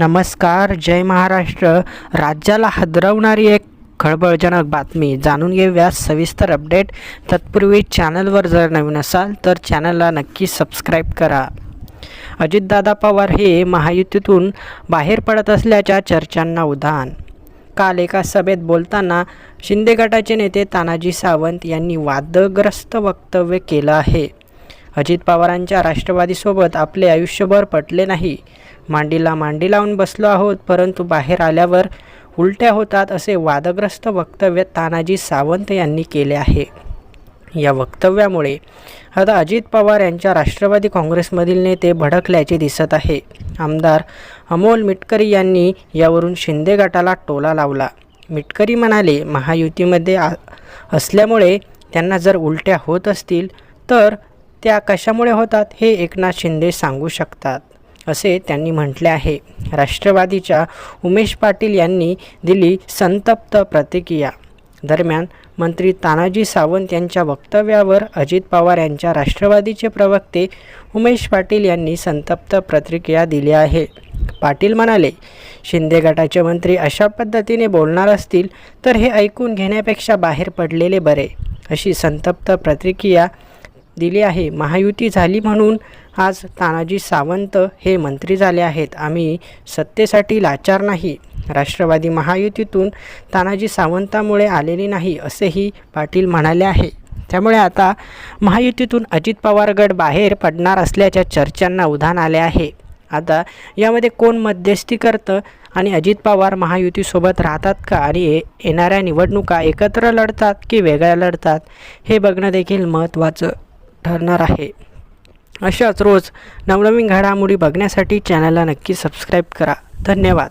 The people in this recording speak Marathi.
नमस्कार जय महाराष्ट्र. राज्याला हादरवणारी एक खळबळजनक बातमी जाणून घेऊया सविस्तर अपडेट. तत्पूर्वी चॅनलवर जर नवीन असाल तर चॅनलला नक्की सबस्क्राईब करा. अजितदादा पवार हे महायुतीतून बाहेर पडत असल्याच्या चर्चांना उधाण. काल एका सभेत बोलताना शिंदे गटाचे नेते तानाजी सावंत यांनी वादग्रस्त वक्तव्य केलं आहे. अजित पवारांच्या राष्ट्रवादीसोबत आपले आयुष्यभर पटले नाही. मांडीला मांडी लावून बसलो आहोत परंतु बाहेर आल्यावर उलट्या होतात असे वादग्रस्त वक्तव्य तानाजी सावंत यांनी केले आहे. या वक्तव्यामुळे आता अजित पवार यांच्या राष्ट्रवादी काँग्रेसमधील नेते भडकल्याचे दिसत आहे. आमदार अमोल मिटकरी यांनी यावरून शिंदे गटाला टोला लावला. मिटकरी म्हणाले महायुतीमध्ये आ असल्यामुळे त्यांना जर उलट्या होत असतील तर त्या कशामुळे होतात हे एकनाथ शिंदे सांगू शकतात असे त्यांनी म्हटले आहे. राष्ट्रवादीच्या उमेश पाटील यांनी दिली संतप्त प्रतिक्रिया. दरम्यान मंत्री तानाजी सावंत यांच्या वक्तव्यावर अजित पवार यांच्या राष्ट्रवादीचे प्रवक्ते उमेश पाटील यांनी संतप्त प्रतिक्रिया दिली आहे. पाटील म्हणाले शिंदे गटाचे मंत्री अशा पद्धतीने बोलणार असतील तर हे ऐकून घेण्यापेक्षा बाहेर पडलेले बरे अशी संतप्त प्रतिक्रिया दिली आहे. महायुती झाली म्हणून आज तानाजी सावंत हे मंत्री झाले आहेत. आम्ही सत्तेसाठी लाचार नाही. राष्ट्रवादी महायुतीतून तानाजी सावंतामुळे आलेली नाही असेही पाटील म्हणाले आहे. त्यामुळे आता महायुतीतून अजित पवार गट बाहेर पडणार असल्याच्या चर्चांना उधाण आले आहे. आता यामध्ये कोण मध्यस्थी करतं आणि अजित पवार महायुतीसोबत राहतात का आणि येणाऱ्या निवडणुका एकत्र लढतात की वेगळ्या लढतात हे बघणं देखील महत्त्वाचं ठरणार आहे. अशाच रोज नवनवीन घडामोडी बघण्यासाठी चॅनलला नक्की सबस्क्राईब करा. धन्यवाद.